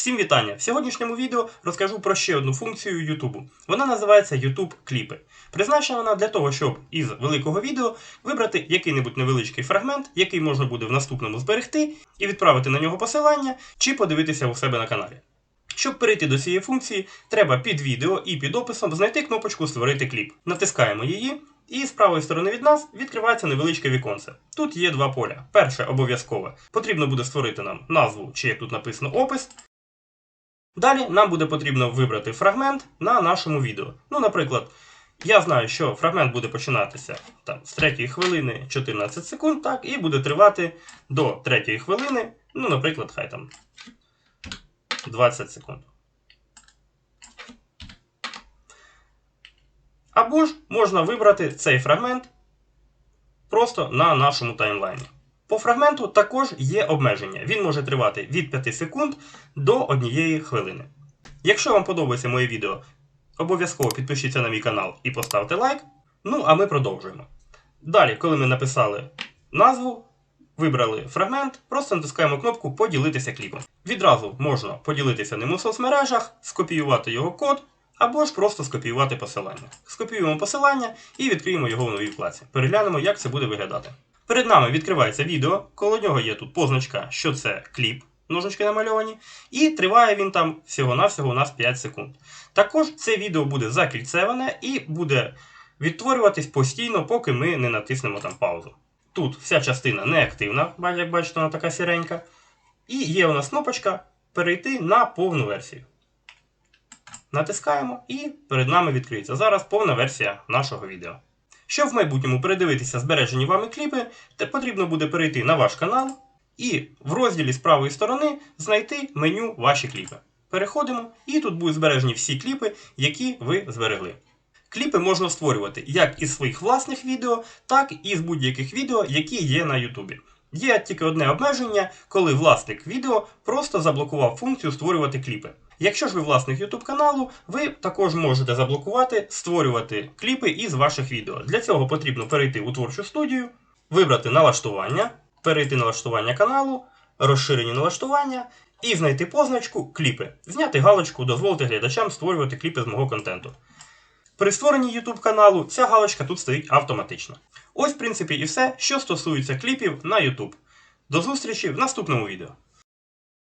Всім вітання! В сьогоднішньому відео розкажу про ще одну функцію YouTube. Вона називається YouTube кліпи. Призначена вона для того, щоб із великого відео вибрати який-небудь невеличкий фрагмент, який можна буде в наступному зберегти, і відправити на нього посилання чи подивитися у себе на каналі. Щоб перейти до цієї функції, треба під відео і під описом знайти кнопочку Створити кліп. Натискаємо її, і з правої сторони від нас відкривається невеличке віконце. Тут є два поля. Перше обов'язкове. Потрібно буде створити нам назву, чи як тут написано опис. Далі нам буде потрібно вибрати фрагмент на нашому відео. Ну, наприклад, я знаю, що фрагмент буде починатися там, з 3 хвилини 14 секунд, так, і буде тривати до 3 хвилини, ну, наприклад, хай там 20 секунд. Або ж можна вибрати цей фрагмент просто на нашому таймлайні. По фрагменту також є обмеження. Він може тривати від 5 секунд до 1 хвилини. Якщо вам подобається моє відео, обов'язково підпишіться на мій канал і поставте лайк. Ну, а ми продовжуємо. Далі, коли ми написали назву, вибрали фрагмент, просто натискаємо кнопку Поділитися кліпом. Відразу можна поділитися ним у соцмережах, скопіювати його код, або ж просто скопіювати посилання. Скопіюємо посилання і відкриємо його в новій вкладці. Переглянемо, як це буде виглядати. Перед нами відкривається відео, коло нього є тут позначка, що це кліп, ножички намальовані, і триває він там всього-навсього у нас 5 секунд. Також це відео буде закільцеване і буде відтворюватись постійно, поки ми не натиснемо там паузу. Тут вся частина неактивна, як бачите, вона така сіренька. І є у нас кнопочка перейти на повну версію. Натискаємо і перед нами відкриється зараз повна версія нашого відео. Щоб в майбутньому передивитися збережені вами кліпи, потрібно буде перейти на ваш канал і в розділі з правої сторони знайти меню Ваші кліпи. Переходимо, і тут будуть збережені всі кліпи, які ви зберегли. Кліпи можна створювати як із своїх власних відео, так і з будь-яких відео, які є на Ютубі. Є тільки одне обмеження, коли власник відео просто заблокував функцію створювати кліпи. Якщо ж ви власник YouTube каналу, ви також можете заблокувати, створювати кліпи із ваших відео. Для цього потрібно перейти у творчу студію, вибрати налаштування, перейти налаштування каналу, розширені налаштування і знайти позначку кліпи. Зняти галочку, дозволити глядачам створювати кліпи з мого контенту. При створенні YouTube каналу ця галочка тут стоїть автоматично. Ось, в принципі, і все, що стосується кліпів на YouTube. До зустрічі в наступному відео.